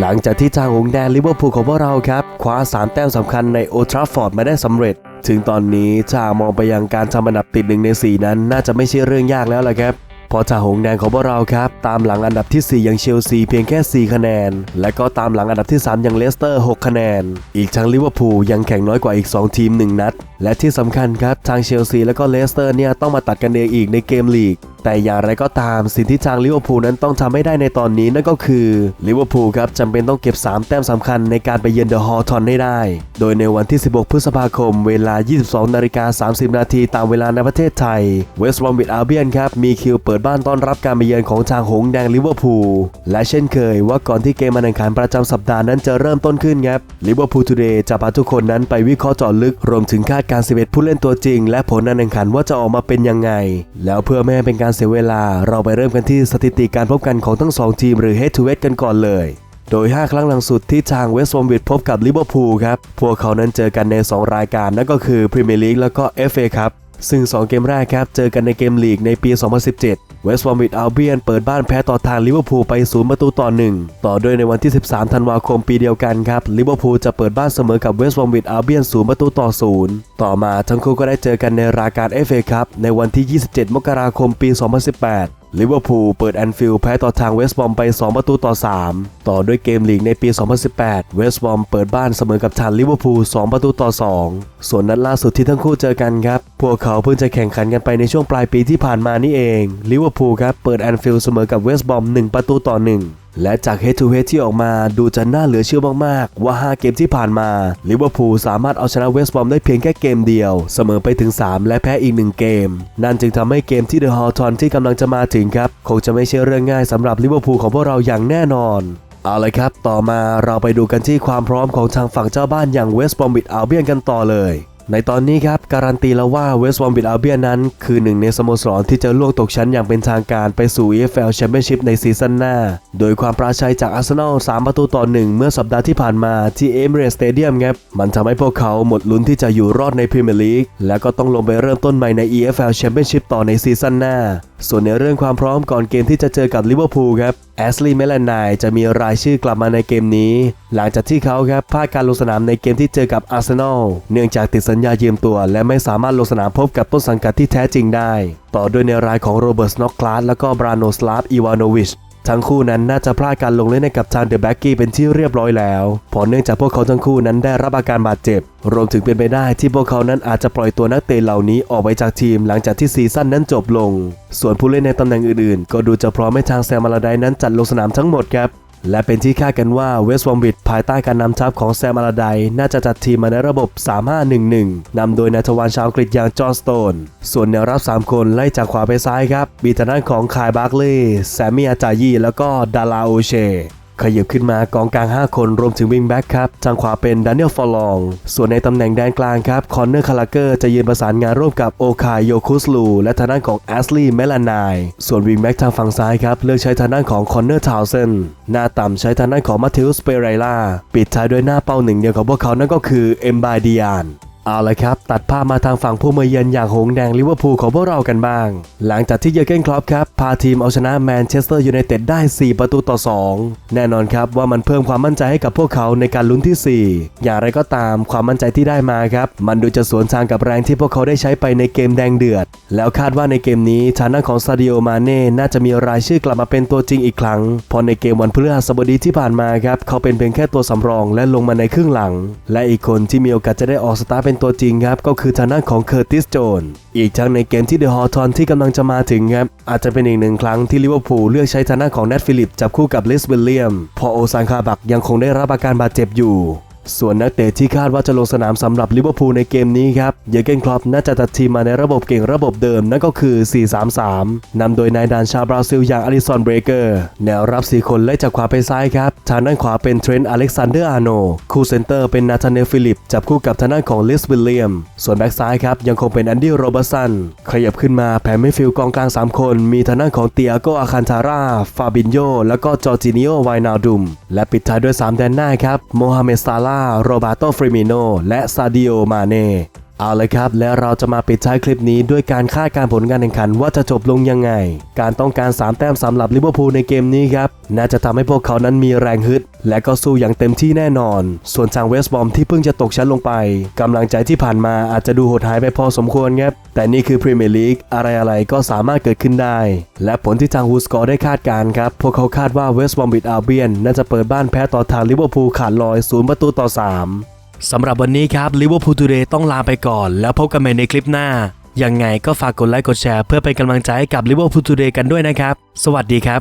หลังจากที่ทางหงแดงลิเวอร์พูลของพวกเราครับคว้า 3 แต้มสำคัญในโอทราฟอร์ดมาได้สำเร็จ ถึงตอนนี้ถ้ามองไปยังการทำอันดับติดหนึ่งใน 4 นั้น น่าจะไม่ใช่เรื่องยากแล้วล่ะครับพราะทางหงแดงของพวกเราครับ ตามหลังอันดับที่ 4 อย่างเชลซีเพียงแค่ 4 คะแนน และก็ตามหลังอันดับที่ 3 อย่างเลสเตอร์ 6 คะแนน อีกทั้งลิเวอร์พูลยังแข่งน้อยกว่าอีก 2 ทีม 1 นัด และที่สำคัญครับ ทางเชลซีและก็เลสเตอร์เนี่ยต้องมาตัดกันเองอีกในเกมลีก แต่อย่างไรก็ตามสิ่งที่ทางลิเวอร์พูลนั้นต้องทำให้ได้ในตอนนี้นั่นก็คือลิเวอร์พูลครับจำเป็นต้องเก็บ 3 แต้มสำคัญในการไปเยือนเดอะฮอลทอนให้ได้ โดยในวันที่ 16 พฤษภาคม เวลา 22นาฬิกา30 นาทีตามเวลาในประเทศไทยเวสต์บอมบิดอาเบียนครับมีคิวเปิดบ้านต้อนรับการไปเยือนของทางหงแดงลิเวอร์พูลและเช่นเคยว่าก่อนที่เกมการแข่งขันประจำสัปดาห์นั้นจะเริ่มต้นขึ้นครับลิเวอร์พูลทูเดย์จะพาทุกคนนั้นไปวิเคราะห์เจาะลึกรวมถึงคาดการณ์11ผู้เล่นตัวจริง และผลการแข่งขันว่าจะออกมาเป็นยังไง แล้วเพื่อไม่ให้เป็นการเสียเวลาเราไปเริ่มกันที่สถิติการพบกันของทั้ง 2 ทีมหรือ Head to Head กันก่อนเลย โดย 5 ครั้งหลังสุดที่ทางเวสต์บอมวิดพบกับลิเวอร์พูลครับ พวกเขานั้นเจอกันใน 2 รายการนั่นก็คือพรีเมียร์ลีกแล้วก็ FA ครับ ซึ่ง 2 เกมแรกครับ เจอกันในเกมลีกในปี 2017 เวสต์บอมวิดอัลเบียนเปิดบ้านแพ้ต่อทางลิเวอร์พูลไป 0 ประตูต่อ 1 ต่อด้วยในวันที่ 13 ธันวาคมปีเดียวกันครับ ลิเวอร์พูลจะเปิดบ้านเสมอกับเวสต์บอมวิดอัลเบียน 0 ประตูต่อ 0 ต่อมาทั้งคู่ก็ได้เจอกันในรายการเอฟเอครับในวันที่ 27 มกราคมปี 2018 ลิเวอร์พูลเปิดแอนฟิลด์แพ้ต่อทางเวสต์บอมไป 2 ประตูต่อ 3 ต่อด้วยเกมลีกในปี 2018 เวสต์บอมเปิดบ้านเสมอกับทางลิเวอร์พูล 2 ประตูต่อ 2 ส่วนนัดล่าสุดที่ทั้งคู่เจอกันครับ พวกเขาเพิ่งจะแข่งขันกันไปในช่วงปลายปีที่ผ่านมานี่เอง ลิเวอร์พูลครับเปิดแอนฟิลด์เสมอกับเวสต์บอม 1 ประตูต่อ 1 และจาก Head to Head ที่ออกมาดูจะน่าเหลือเชื่อมากๆ ว่า 5 เกมที่ผ่านมาลิเวอร์พูลสามารถเอาชนะเวสต์บอมได้เพียงแค่เกมเดียว เสมอไปถึง 3 และแพ้อีก 1 เกม นั่นจึงทำให้เกมที่เดอะฮอลทอนที่กำลังจะมาถึงครับ คงจะไม่ใช่เรื่องง่ายสำหรับลิเวอร์พูลของพวกเราอย่างแน่นอนเอาเลยครับ ต่อมาเราไปดูกันที่ความพร้อมของทางฝั่งเจ้าบ้านอย่างเวสต์บอมบิดอัลเบียนกันต่อเลย ในตอนนี้ครับการันตีแล้วว่าเวสต์บอมบิดอัลเบียนั้น คือหนึ่งในสโมสรที่จะล่วงตกชั้นอย่างเป็นทางการไปสู่ EFL Championship ในซีซั่นหน้า โดยความปราชัยจากอาร์เซนอล 3 ประตูต่อ 1 เมื่อสัปดาห์ที่ผ่านมาที่เอเมเรสสเตเดียมครับมันทำให้พวกเขาหมดลุ้นที่จะอยู่รอดในพรีเมียร์ลีกและก็ต้องลงไปเริ่มต้นใหม่ใน EFL Championship ต่อในซีซั่นหน้า ส่วนในเรื่องความพร้อมก่อนเกมที่จะเจอกับลิเวอร์พูลครับแอสลีย์เมลนายจะมีรายชื่อกลับมาในเกมนี้ หลังจากที่เขาครับพลาดการลงสนามในเกมที่เจอกับอาร์เซนอลเนื่องจากติดสัญญายืมตัว และไม่สามารถลงสนามพบกับต้นสังกัดที่แท้จริงได้ ต่อด้วยในรายของโรเบิร์ตสโนอกคลาสและก็บราโนสลาฟอีวานโนวิชทั้งคู่นั้นน่าจะพลาดการลงเล่นในกับทางเดอะแบ็กกี้เป็นที่เรียบร้อยแล้วเพราะเนื่องจากพวกเขาทั้งคู่นั้นได้รับอาการบาดเจ็บ รวมถึงเป็นไปได้ที่พวกเขานั้นอาจจะปล่อยตัวนักเตะเหล่านี้ออกไปจากทีมหลังจากที่ซีซั่นนั้นจบลง ส่วนผู้เล่นในตำแหน่งอื่นๆ ก็ดูจะพร้อมให้ทางแซมมาลาไดนั้นจัดลงสนามทั้งหมดครับ และเป็นที่คาดกันว่าเวสต์บอมบิดภายใต้การนำทัพของแซมอาราไดน่าจะจัดทีมมาในระบบ 3-5-1-1 นำโดยนายทวารชาวอังกฤษอย่างจอห์นสโตน ส่วนแนวรับ 3 คนไล่จากขวาไปซ้ายครับมีทางด้านของคายบาร์กลีย์แซมมี่อาจายีแล้วก็ดาลาโอเช ขยับขึ้นมากองกลาง 5 คนรวมถึงวิงแบ็กครับ ทางขวาเป็นดานิเอลฟอลอง ส่วนในตำแหน่งแดนกลางครับ คอนเนอร์คาราเกอร์จะยืนประสานงานร่วมกับโอคายโยคุสลู และทางด้านของแอสลีย์เมลานาย ส่วนวิงแบ็กทางฝั่งซ้ายครับ เลือกใช้ทางด้านของคอนเนอร์ทาวเซนหน้าต่ำใช้ทางด้านของมาเทอุสเปเรล่าปิดท้ายด้วยหน้าเป้าหนึ่งเดียวของพวกเขานั่นก็คือเอมบาดิอาน เอาละครับ ตัดภาพมาทางฝั่งผู้มาเยือนอย่างหงแดงลิเวอร์พูลของพวกเรากันบ้าง หลังจากที่เยอร์เกนคล็อปครับ พาทีมเอาชนะแมนเชสเตอร์ยูไนเต็ดได้ 4 ประตูต่อ 2 แน่นอนครับว่ามันเพิ่มความมั่นใจให้กับพวกเขาในการลุ้นที่ 4 อย่างไรก็ตามความมั่นใจที่ได้มาครับ มันดูจะสวนทางกับแรงที่พวกเขาได้ใช้ไปในเกมแดงเดือด แล้วคาดว่าในเกมนี้ทางด้านของซาดิโอมาเน่น่าจะมีรายชื่อกลับมาเป็นตัวจริงอีกครั้งพราะในเกมวันพฤหัสบดีที่ผ่านมาครับเขาเป็นเพียงแค่ตัวสำรองและลงมาในครึ่งหลัง และอีกคนที่มีโอกาสจะได้ออกสตาร์ทเป็นตัวจริงครับก็คือทางด้านของเคอร์ติสโจนอีกทั้งในเกมที่เดอะฮอทอนที่กำลังจะมาถึงครับอาจจะเป็นอีกหนึ่งครั้งที่ลิเวอร์พูลเลือกใช้ทางด้านของแนทฟิลิปจับคู่กับลิสวิลเลียม พอโอซานคาบักยังคงได้รับอาการบาดเจ็บอยู่ ส่วนนักเตะที่คาดว่าจะลงสนามสำหรับลิเวอร์พูลในเกมนี้ครับ เยอเกนคลอปน่าจะจัดทีมมาในระบบเก่งระบบเดิมนั่นก็คือ 4-3-3 นำโดยนายดานชาบราซิลอย่างอลิซอนเบรเกอร์ แนวรับ 4 คนไล่จากขวาไปซ้ายครับ ทางด้านขวาเป็นเทรนต์อเล็กซานเดอร์อาร์โน คู่เซนเตอร์เป็นนาธานเนลฟิลิป จับคู่กับทางด้านของลิสวิลเลียม ส่วนแบ็กซ้ายครับยังคงเป็นแอนดี้โรเบอร์สัน ขยับขึ้นมาแผนไม่ฟิลกองกลาง 3 คน มีทางด้านของเตียโกอาคันทาร่า ฟาบินโย แล้วก็จอร์จิเนโอไวนาดุม และปิดท้ายด้วย 3 แดนหน้าครับ โมฮัมเหม็ดซาลาโรบาโตฟริมิโน และซาดิโอ มาเน่ เอาเลยครับ และเราจะมาปิดท้ายคลิปนี้ด้วยการคาดการผลการแข่งขันว่าจะจบลงยังไง การต้องการ 3 แต้มสำหรับลิเวอร์พูลในเกมนี้ครับ น่าจะทำให้พวกเขานั้นมีแรงฮึด และก็สู้อย่างเต็มที่แน่นอน ส่วนทางเวสต์บอมที่เพิ่งจะตกชั้นลงไปกำลังใจที่ผ่านมาอาจจะดูหดหายไปพอสมควรครับ แต่นี่คือพรีเมียร์ลีกอะไรๆก็สามารถเกิดขึ้นได้ และผลที่ทางฮูสกอร์ได้คาดการครับ พวกเขาคาดว่าเวสต์บอมบิดอาเบียนน่าจะเปิดบ้านแพ้ต่อทางลิเวอร์พูลขาดลอยศูนย์ประตูต่อ 3 สำหรับวันนี้ครับลิเวอร์พูลทูเดย์ต้องลาไปก่อน แล้วพบกันใหม่ในคลิปหน้า ยังไงก็ฝากกดไลค์กดแชร์เพื่อเป็นกำลังใจให้กับลิเวอร์พูลทูเดย์กันด้วยนะครับ สวัสดีครับ